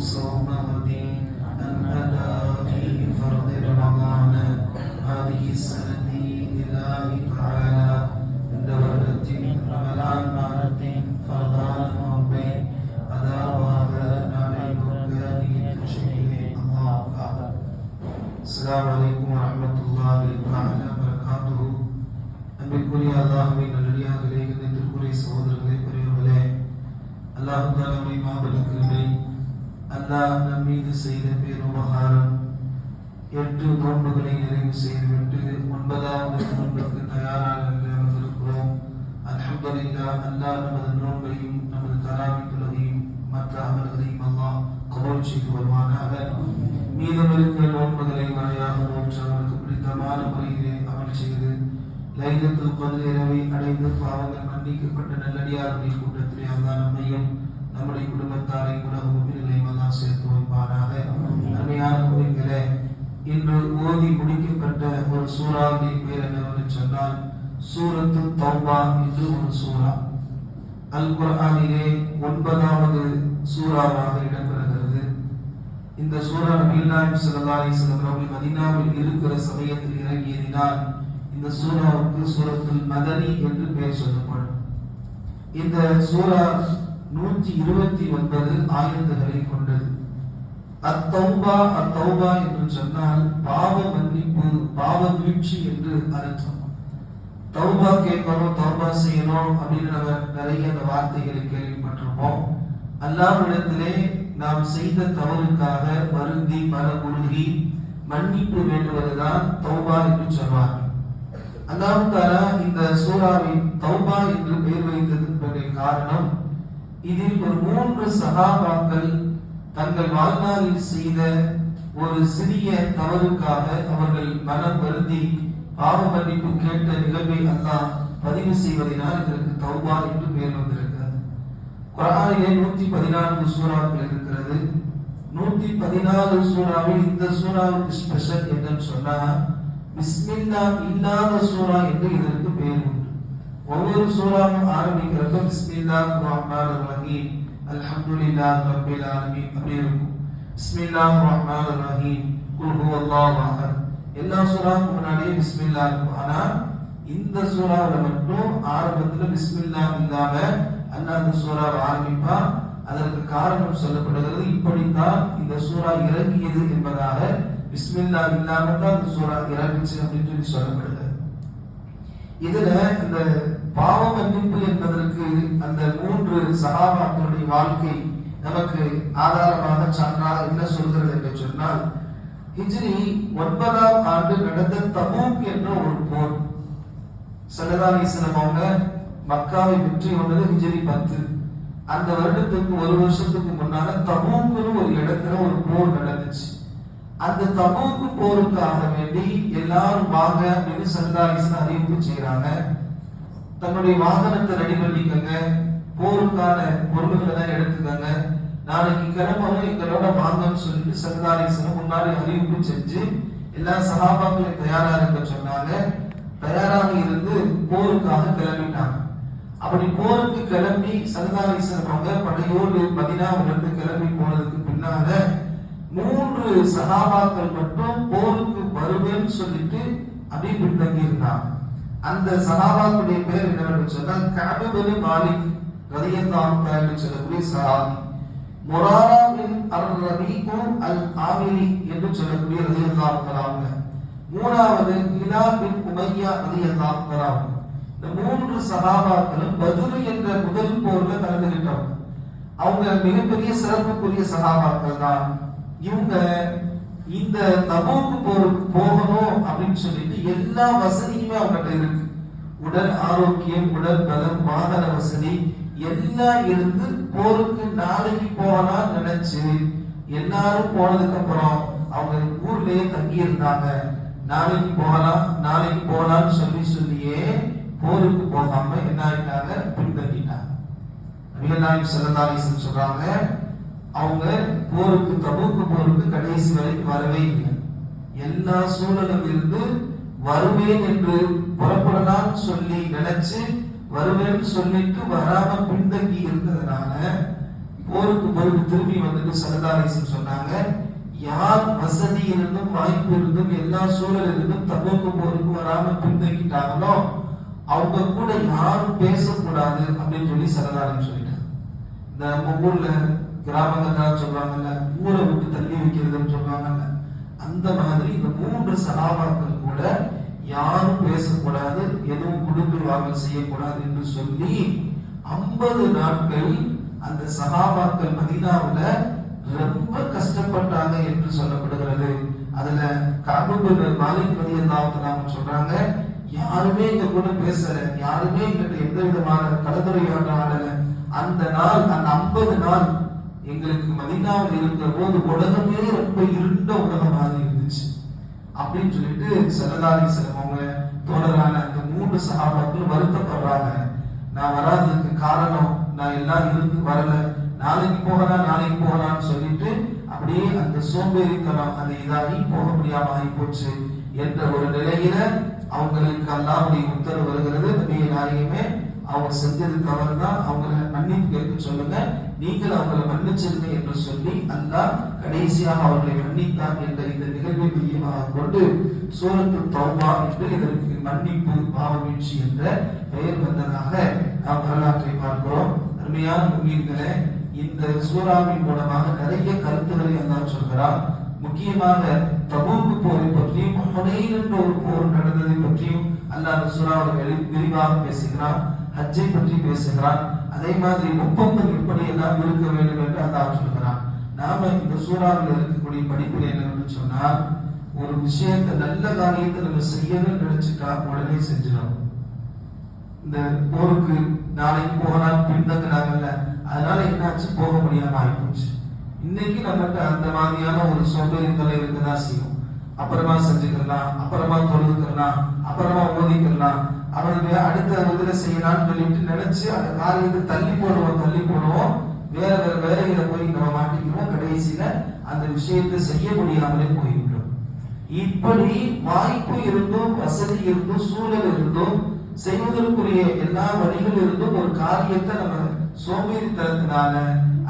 função மீது செய்த பேருபகாரம் எட்டு நோன்புகளை நிறைவு செய்துவிட்டு ஒன்பதாவது நோன்புக்கு தயாராக வந்திருக்கிறோம் அலமதுல்லா அல்லா நமது நோன்பையும் நமது தராவிட்டுள்ளதையும் மற்ற அமல்களையும் அல்லா கபூல் செய்து வருவானாக. மீதம் இருக்கிற நோன்புகளை முறையாக நோற்று அவருக்கு பிடித்தமான முறையிலே அமல் செய்து லைலத்துல் கத்ர் இரவை அடைந்து பாவங்கள் மன்னிக்கப்பட்ட நல்லடியாருடைய கூட்டத்திலே அல்லா நம்மையும் நம்முடைய குடும்பத்தாரை உலக முன்னிலையும் சேர்த்து வைப்பாராக அருமையான முறைகளே இன்று ஓதி முடிக்கப்பட்ட ஒரு சூறாவின் பேர் என்னவென்று சொன்னால் சூரத்து தௌபா என்று ஒரு சூறா. அல் குரானிலே ஒன்பதாவது சூறாவாக இடம்பெறுகிறது. இந்த சூறா நபிகள் சிலதாரி ஸல்லல்லாஹு அலைஹி அவர்கள் இருக்கிற சமயத்தில் இறங்கியதினால் இந்த சூறாவுக்கு சூரத்தில் மதனி என்று பெயர் சொல்லப்படும். இந்த சூறா நூற்றி இருபத்தி ஒன்பது ஆயுதங்களை கொண்டது. அத்தௌபா அத்தௌபா என்று சொன்னால் பாவ மன்னிப்பு பாவ வீழ்ச்சி என்று அர்த்தம் தௌபா கேட்கணும் தௌபா செய்யணும் அப்படின்னு நம்ம நிறைய அந்த வார்த்தைகளை கேள்விப்பட்டிருப்போம். அல்லாவிடத்திலே நாம் செய்த தவறுக்காக வருந்தி மனமுருகி மன்னிப்பு வேண்டுவதுதான் தௌபா என்று சொல்வார் அல்லாஹ் இந்த சூறாவின் தௌபா என்று பெயர் வைத்ததற்கு காரணம். இதில் ஒரு மூன்று சகாபாக்கள் தங்கள் வாழ்நாளில் செய்த ஒரு சிறிய தவறுக்காக அவர்கள் மனம் வருந்தி பாவ மன்னிப்பு கேட்ட நிகழ்வை அல்லாஹ் பதிவு செய்வதனால் இதற்கு தௌபா என்று பெயர் வந்திருக்கிறது. குரானிலே நூத்தி பதினான்கு சூறாக்கள் இருக்கிறது. நூத்தி பதினாலு சூறாவில் இந்த சூறாவுக்கு ஸ்பெஷல் என்னன்னு சொன்னா பிஸ்மில்லா இல்லாத சூறா என்று இதற்கு பெயர் ஒவ்வொரு சூறாவும் ஆரம்பிக்கிறப்ப பிஸ்மில்லா ரஹ்மான் ரஹீம் அல்ஹம்துலில்லாஹ் ரப்பில் ஆலமீன் அப்படி இருக்கும். பிஸ்மில்லா ரஹ்மான் ரஹீம் குல் ஹுவல்லாஹு அஹத் எல்லா சூறாவுக்கு முன்னாடியே பிஸ்மில்லா இருக்கும். ஆனா இந்த சூறாவில் மட்டும் ஆரம்பத்துல பிஸ்மில்லா இல்லாம அல்லாஹ் அந்த சூறாவை ஆரம்பிப்பான் அதற்கு காரணம் சொல்லப்படுகிறது இப்படித்தான் இந்த சூறா இறங்கியது என்பதாக பிஸ்மில்லா இல்லாம தான் இந்த சூறா இறங்குச்சு அப்படின்னு சொல்லி சொல்லப்படுகிறது இதுல இந்த பாவ மன்னிப்பு என்பதற்கு அந்த மூன்று சகாபாக்களுடைய வாழ்க்கை நமக்கு ஆதாரமாக சான்றாக என்ன சொல்கிறது என்று சொன்னால் ஹிஜ்ரி ஒன்பதாம் ஆண்டு நடந்த தபூக் என்ற ஒரு போர். சல்லதாலீஸ்வரம் அவங்க மக்காவை வெற்றி கொண்டது ஹிஜ்ரி பத்து. அந்த வருடத்துக்கு ஒரு வருஷத்துக்கு முன்னால தபூக்குன்னு ஒரு இடத்துல ஒரு போர் நடந்துச்சு. அந்த தபூக்கு போருக்காக வேண்டி எல்லாரும் வாங்க அப்படின்னு சல்லதாலீஸ்வரம் அறிவிப்பு செய்யறாங்க தன்னுடைய வாகனத்தை ரெடி பண்ணிக்கங்க. போருக்கான பொருள்களை தான் எடுத்துக்கங்க. நாளைக்கு கிளம்பணும் எங்களோட வாங்கன்னு சொல்லிட்டு சல்லதாலீஸ்வரம் முன்னாடி அறிவிப்பு செஞ்சு எல்லா சகாபாக்களையும் தயாரா இருக்க சொன்னாங்க. தயாராக இருந்து போருக்காக கிளம்பிட்டாங்க. அப்படி போருக்கு கிளம்பி சரதாரீசன் அவங்க படையோடு மதினாவிலிருந்து கிளம்பி போனதுக்கு பின்னால மூன்று சகாபாக்கள் மட்டும் போருக்கு வருவேன்னு சொல்லிட்டு அப்படியே பின்தங்கி இருந்தாங்க அந்த சகாபாக்களுடைய பேர் என்னவென்று சொன்னால் கபபனு மாலிக் ரதியல்லாஹு தஆலா சொல்லக்கூடிய சஹாபி. முராரா பின் அர் ரபீகு அல்-ஆமிலி என்று சொல்லக்கூடிய ரதியல்லாஹு தஆலா மூணாவது ஹிலால் பின் உமையா ரலியல்லாஹு தஆலா இந்த மூன்று சகாபாக்களும் பதுரு என்ற முதல் போர்ல கலந்துகிட்டவங்க. அவங்க மிகப்பெரிய சிறப்புக்குரிய சகாபாக்கள் தான். இவங்க இந்த தபூக்கு போருக்கு போகணும் அப்படின்னு சொல்லிட்டு எல்லா வசதியுமே அவங்ககிட்ட இருக்கு. உடல் ஆரோக்கியம் உடல் பலம் வாகன வசதி எல்லாம் இருந்து போருக்கு நாளைக்கு போகலாம் நினைச்சு எல்லாரும் போனதுக்கு அப்புறம் அவங்க ஊர்லயே தங்கி இருந்தாங்க நாளைக்கு போகலாம் நாளைக்கு போகலாம்னு சொல்லி சொல்லியே போருக்கு போகாம என்ன ஆயிட்டாங்க? பின்தங்கிட்டாங்க. நபிகள் நாயகம் சொல்றாங்க அவங்க போருக்கு தபுக்கு போருக்கு கடைசி வரைக்கும் வரவே இல்லை. எல்லா சூழலும் இருந்து வருவேன் என்று புறப்படலாம் சொல்லி நினைச்சு வருவேன் சொல்லிட்டு வராம பின்தங்கி இருந்ததுனால போருக்கு போயிட்டு திரும்பி வந்துட்டு சரதாரேசன் சொன்னாங்க. யார் வசதி இருந்தும் வாய்ப்பு இருந்தும் எல்லா சூழல் இருந்தும் தபோக்கு போருக்கு வராம பின்தங்கிட்டாங்களோ அவங்க கூட யாரும் பேசக்கூடாது அப்படின்னு சொல்லி சரதாரன் சொல்லிட்டாங்க இந்த நம்ம ஊர்ல கிராமங்கள்லாம் சொல்றாங்கல்ல ஊரை விட்டு தள்ளி வைக்கிறதுன்னு சொல்றாங்கல்ல அந்த மாதிரி இந்த மூன்று சகாபாக்கள் கூட யாரும் பேசக்கூடாது எதுவும் கொடுக்கல் வாங்கல் செய்யக்கூடாது என்று சொல்லி ஐம்பது நாட்கள் அந்த சகாபாக்கள் மதினாவில் ரொம்ப கஷ்டப்பட்டாங்க என்று சொல்லப்படுகிறது. அதுல காபூபு மாலிக் ரலியல்லாஹு சொல்றாங்க யாருமே எங்க கூட பேசல யாருமே எங்கிட்ட எந்த விதமான கலந்துரையாடல அந்த நாள் அந்த ஐம்பது நாள் எங்களுக்கு மதினாவில் இருக்கிற போது உலகமே ரொம்ப இருண்ட உலகமாக அப்படின்னு சொல்லிட்டு செல்லதாரி அவங்க தோழரான அந்த மூன்று சகாபாக்கள் வருத்தப்படுறாங்க. நான் வராததுக்கு காரணம் நான் எல்லாம் இருந்து வரல. நாளைக்கு போகலாம் நாளைக்கு போகலாம்னு சொல்லிட்டு அப்படியே அந்த சோம்பேறித்தனம் அந்த இதாகி போக முடியாம ஆகி போச்சு என்ற ஒரு நிலையில அவங்களுக்கு அல்லாவுடைய உத்தரவு வருகிறது. நபிய நாயகமே அவங்க செஞ்சது தவறு தான் அவங்கள மன்னிப்பு கேட்க சொல்லுங்க. நீங்கள் அவங்களை மன்னிச்சிருங்க என்று சொல்லி அல்லாஹ் கடைசியாக அவர்களை மன்னித்தான் என்ற இந்த நிகழ்வை மையமாக கொண்டு சூரத்து தௌபா என்று இதற்கு மன்னிப்பு பாவமீழ்ச்சி என்ற பெயர் வந்ததாக நாம் வரலாற்றை பார்க்கிறோம். அருமையான முன்னீர்களே இந்த சூறாவின் மூலமாக நிறைய கருத்துக்களை எல்லாம் சொல்கிறார் முக்கியமாக தபூக்கு போரை பற்றியும் ஹுனைன் என்ற ஒரு போர் நடந்ததை பற்றியும் அல்லாஹ் அந்த சூறாவில் விரிவாக பேசுகிறார் ஹஜ்ஜை பற்றி பேசுகிறான். அதே மாதிரி ஒப்பந்தம் எப்படி எல்லாம் இருக்க வேண்டும் என்று அல்லாஹ் சொல்கிறான். நாம இந்த சூறாவில் இருக்கக்கூடிய படிப்பில் என்னன்னு சொன்னால் ஒரு விஷயத்தை நல்ல காரியத்தை நம்ம செய்யணும்னு நினைச்சுட்டா உடனே செஞ்சிடும். இந்த போருக்கு நாளைக்கு போகலாம் பின்தங்கினாங்கல்ல அதனால என்னாச்சு? போக முடியாம ஆயிப்போச்சு. இன்னைக்கு நம்மகிட்ட அந்த மாதிரியான ஒரு சோம்பேறித்தலை இருக்கதான் செய்யும். அப்புறமா செஞ்சுக்கலாம் அப்புறமா தொழுதுக்கலாம் அப்புறமா ஓதிக்கலாம் அவனுக்கு அடுத்த இதுல செய்யலாம்னு சொல்லிட்டு நினைச்சு அந்த காரியத்தை தள்ளி போடுவோம் தள்ளி போடுவோம். வேற வேற வேலையில போய் நம்ம மாட்டிக்கிறோம். கடைசியில அந்த விஷயத்தை செய்ய முடியாமலே போய்விடும். இப்படி வாய்ப்பு இருந்தும் வசதி இருந்தும் சூழல் இருந்தும் செய்வதற்குரிய எல்லா வழிகள் இருந்தும் ஒரு காரியத்தை நம்ம சோம்பேறித்தனத்தினால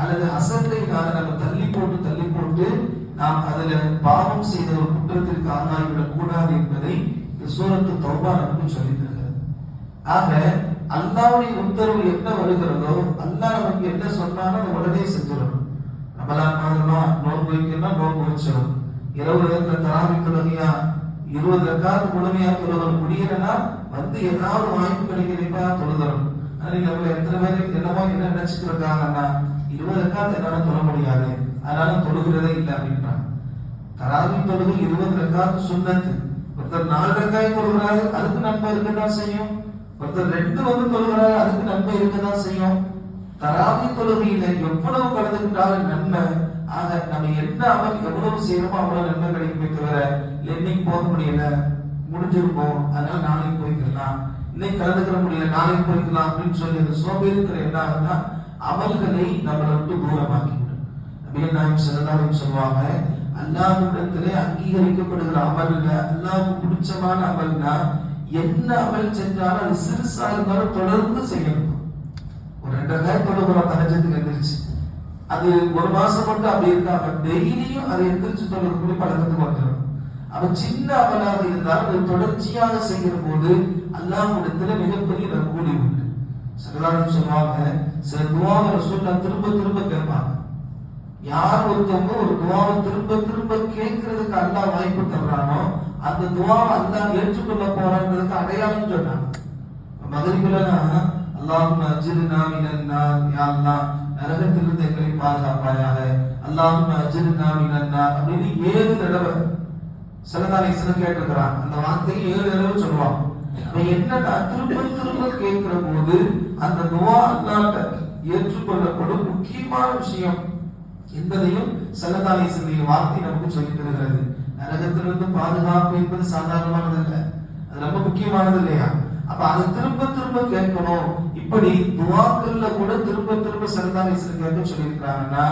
அல்லது அசட்டையினால நம்ம தள்ளி போட்டு தள்ளி போட்டு நாம் அதுல பாவம் செய்த ஒரு குற்றத்திற்கு ஆளாகிவிடக் கூடாது என்பதை இந்த சூரத்து தௌபா நமக்கு சொல்லி ஆக அல்லாவுடைய உத்தரவு என்ன வருகிறதோ அல்லா நமக்கு என்ன சொன்னாலும் அதை உடனே செஞ்சிடணும். ரமலான் மாதமா நோன்பு வைக்கணும்னா நோன்பு வச்சிடும் இரவு நேரத்துல தராவி தொழுகையா இருபது ரெக்காவது முழுமையா தொழுதல் முடியலன்னா வந்து ஏதாவது வாய்ப்பு கிடைக்கிறீங்களா தொழுதணும் நீங்க நம்மள எத்தனை பேருக்கு என்னமோ என்ன நினைச்சிட்டு இருக்காங்கன்னா இருபது ரெக்காவது என்னால தொழ முடியாது. அதனால தொழுகிறதே இல்லை அப்படின்றாங்க. தராவி தொழுகை இருபது ரெக்காவது சுண்ணத்து. ஒருத்தர் நாலு ரெக்காய் தொழுகிறாரு அதுக்கு நன்மை இருக்கதான் செய்யும். ஒருத்தர் ரெண்டு வந்து தொழுகிறாரு அதுக்கு நன்மை இருக்கதான் செய்யும். தராவி தொழுகையில எவ்வளவு கலந்துக்கிட்டாலும் நன்மை. ஆக நம்ம என்ன அமல் எவ்வளவு செய்யறோமோ அவ்வளவு நன்மை கிடைக்குமே தவிர இல்ல இன்னைக்கு போக முடியல? முடிஞ்சிருப்போம் அதனால நாளைக்கு போய்க்கலாம். இன்னைக்கு கலந்துக்கிற முடியல நாளைக்கு போய்க்கலாம் அப்படின்னு சொல்லி அந்த சோம்பேறிக்கிற என்ன ஆகுதுன்னா அமல்களை நம்மளை விட்டு தூரமாக்கிவிடும். நபிகள் நாயம் சிறந்தாலும் சொல்லுவாங்க அல்லாஹ்விடத்திலே அங்கீகரிக்கப்படுகிற அமல் இல்ல அல்லாஹ்வுக்கு பிடிச்சமான அமல்னா என்ன அமல் செஞ்சாலும் அது சிறுசா இருந்தாலும் தொடர்ந்து செய்யணும். ஒரு ரெண்டு தொழுகிறோம் தகஜத்துக்கு எந்திரிச்சு. அது ஒரு மாசம் மட்டும் அப்படி இருக்காம டெய்லியும் அதை எந்திரிச்சு தொழுகக்கூடிய பழக்கத்துக்கு வந்துடும் அவன் சின்ன அமலாக இருந்தாலும் அது தொடர்ச்சியாக செய்கிற போது அல்லாஹ்விடத்துல மிகப்பெரிய நற்கூலி உண்டு. சிலராலும் சொல்லுவாங்க சில துவாவை சொல்ல திரும்ப திரும்ப கேட்பாங்க. யார் ஒருத்தவங்க ஒரு துவாவை திரும்ப திரும்ப கேட்கறதுக்கு அல்லாஹ் வாய்ப்பு தர்றானோ அந்த துவாவை அந்த ஏற்றுக்கொள்ள போறான்றதுக்கு அடையாளம் சொன்னாங்க. மதுரைக்குள்ளனா அல்லாஹும் அஜிருனா மினன் யா அல்லாஹ் நரகத்திலிருந்து எங்களை பாதுகாப்பாயாக. அல்லாஹும் அஜிருனா மினன் அப்படின்னு ஏழு தடவை சிலதானை சில கேட்டிருக்கிறான் அந்த வார்த்தையை ஏழு தடவை சொல்லுவான் அவன் என்னன்னா திரும்ப திரும்ப கேட்கிற போது அந்த துவா அல்லாட்ட ஏற்றுக்கொள்ளப்படும் முக்கியமான விஷயம் என்பதையும் செல்லதாலை சிறிய வார்த்தை நமக்கு சொல்லி தருகிறது. நரகத்திலிருந்து பாதுகாப்பு என்பது சாதாரணமானதல்ல. அது ரொம்ப முக்கியமானது இல்லையா? அப்ப அதை திரும்ப திரும்ப கேட்கணும். இப்படி துவாக்கள்ல கூட திரும்ப திரும்ப செல்லதாலை சிறு கேட்க சொல்லியிருக்கிறாங்கன்னா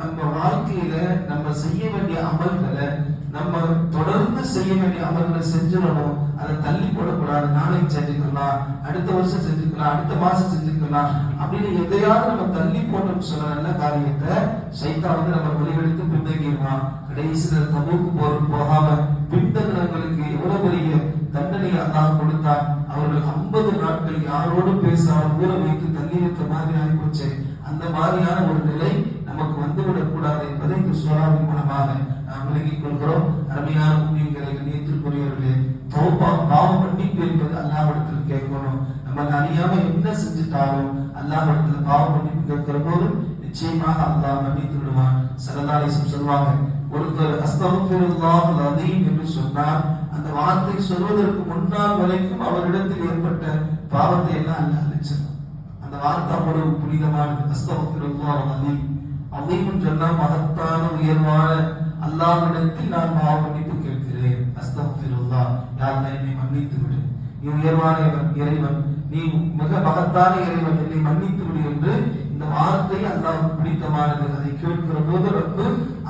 நம்ம வாழ்க்கையில நம்ம செய்ய வேண்டிய அமல்களை நம்ம தொடர்ந்து செய்ய வேண்டிய அமல்களை செஞ்சிடணும். அதை தள்ளி போடக்கூடாது. நாளைக்கு செஞ்சுக்கலாம். அடுத்த வருஷம் செஞ்சுக்கலாம். அடுத்த மாசம் செஞ்சுக்கலாம். அப்படின்னு எதையாவது நம்ம தள்ளி போட்டோம்னு சொன்ன நல்ல காரியத்தை சைத்தா வந்து நம்ம வழிகெடுத்து பின்தங்கிடுவான். கடைசியில் தபுக்கு போரும் போகாம பின்தங்கினவங்களுக்கு எவ்வளவு பெரிய தண்டனை அல்லாஹ் கொடுத்தான். அவர்கள் ஐம்பது நாட்கள் யாரோடும் பேசாமல் ஊற வைத்து தள்ளி வைத்த மாதிரி ஆகிப்போச்சு அந்த மாதிரியான ஒரு நிலை நமக்கு வந்துவிடக் கூடாது என்பதை இந்த சோழாவின் மூலமாக நாம் விளங்கிக் கொள்கிறோம். அருமையான பூமிகளை நேற்றுக்குரியவர்களே தௌபா பாவம் மன்னிப்பு என்பது அல்லாவிடத்தில் கேட்கணும். நம்ம அறியாம என்ன செஞ்சுட்டாலும் அல்லாவிடத்தில் பாவம் மன்னிப்பு கேட்கிற போது நிச்சயமாக அல்லாஹ் மன்னித்து விடுவான். சரதாலேசம் சொல்வாங்க ஒருத்தர் அஸ்தகுல்லாஹ் அலீம் என்று சொன்னார். அந்த வார்த்தை சொல்வதற்கு முன்னால் வரைக்கும் அவரிடத்தில் ஏற்பட்ட பாவத்தை எல்லாம் அல்ல அழிச்சிடும் அந்த வார்த்தை அவ்வளவு புனிதமானது. அஸ்தகுல்லாஹ் அலீம் அதையும் சொன்னால் மகத்தான உயர்வான அல்லாஹ்விடத்தில் நான் பாவ மன்னிப்பு கேட்கிறேன். அஸ்தகுல்லாஹ் யார் என்னை மன்னித்து விடு. நீ உயர்வான இறைவன் இறைவன். நீ மிக மகத்தான இறைவன். என்னை மன்னித்து விடு என்று இந்த வார்த்தை அல்லாஹ் பிடித்தமானது அதை கேட்கிற போது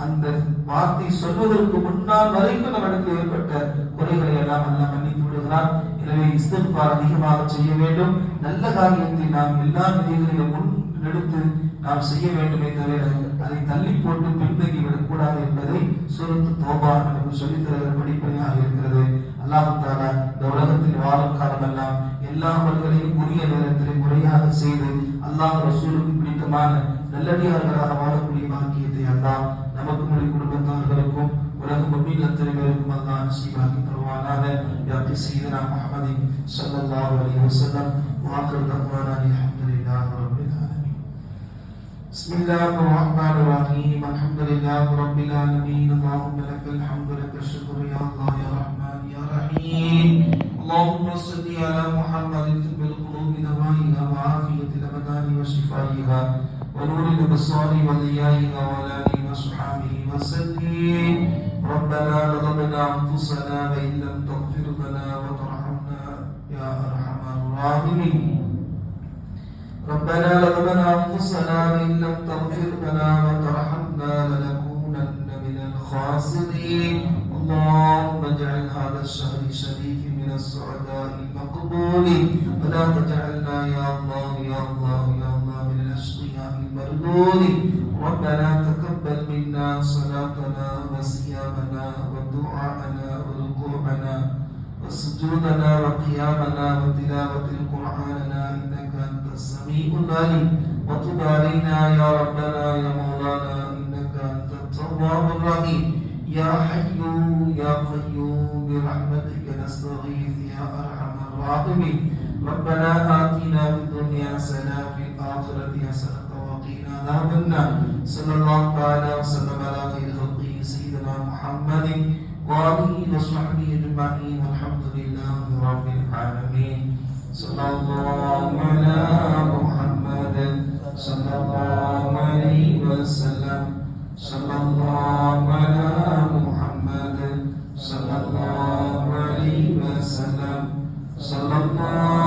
அந்த வார்த்தை சொல்வதற்கு முன்னால் வரைக்கும் நம்மிடத்தில் ஏற்பட்ட குறைகளை எல்லாம் அல்லாஹ் மன்னித்து விடுகிறார் எனவே இஸ்திஃபார் அதிகமாக செய்ய வேண்டும். நல்ல காரியத்தை நாம் எல்லா நிலைகளிலும் முன் எடுத்து நாம் செய்ய வேண்டுமே தவிர அதை தள்ளி போட்டு பின்தங்கி விடக்கூடாது என்பதை சுரத்து தோபா நமக்கு சொல்லித் தருகிற படிப்படியாக இருக்கிறது. அல்லாஹால இந்த உலகத்தில் வாழும் காலமெல்லாம் எல்லா அமல்களையும் உரிய நேரத்தில் முறையாக செய்து அல்லாஹ் ரசூலுக்கு பிடித்தமான நல்லடியார்களாக வாழக்கூடிய பாக்கியத்தை அல்லாஹ் நமக்கு நம்முடைய குடும்பத்தார்களுக்கும் உலக முன்னில் அத்தனை பேருக்கும் அல்லாஹ் நசீபாக்கி தருவானாக யாத்தி சீதனா முஹம்மதி ஸல்லல்லாஹு அலைஹி வஸல்லம் வாக்கர் தக்வானா அல்ஹம்துலில்லாஹி ரப்பில் ஆலமீன் بسم الله الرحمن الرحيم الحمد لله رب العالمين اللهم لك الحمد لك الشكر يا الله يا رحمن يا رحيم اللهم صل على محمد وضيائها وعلى آله وصحبه وسلم ربنا ظلمنا أنفسنا وإن لم تغفر لنا وترحمنا يا أرحم الراحمين. ربنا ظلمنا أنفسنا وإن لم تغفر لنا وترحمنا لنكونن من الخاسرين. اللهم اجعل هذا الشهر الشريف من السعداء المقبول. ولا تجعلنا وصيامنا ودعاءنا وركوعنا وسجودنا وقيامنا وتلاوة القرآننا إنك أنت السميع العليم. وتب علينا يا ربنا يا مولانا إنك أنت التواب الرحيم. يا حي يا قيوم برحمتك نستغيث يا أرحم الراحمين. ربنا آتنا في الدنيا حسنة في الآخرة حسنة وقنا عذاب النار. صلى الله تعالى وسلم على خير محمد وآله وصحبه أجمعين والحمد لله رب العالمين. صلى الله على محمد صلى الله عليه وسلم. صلى الله على محمد صلى الله عليه وسلم. صلى الله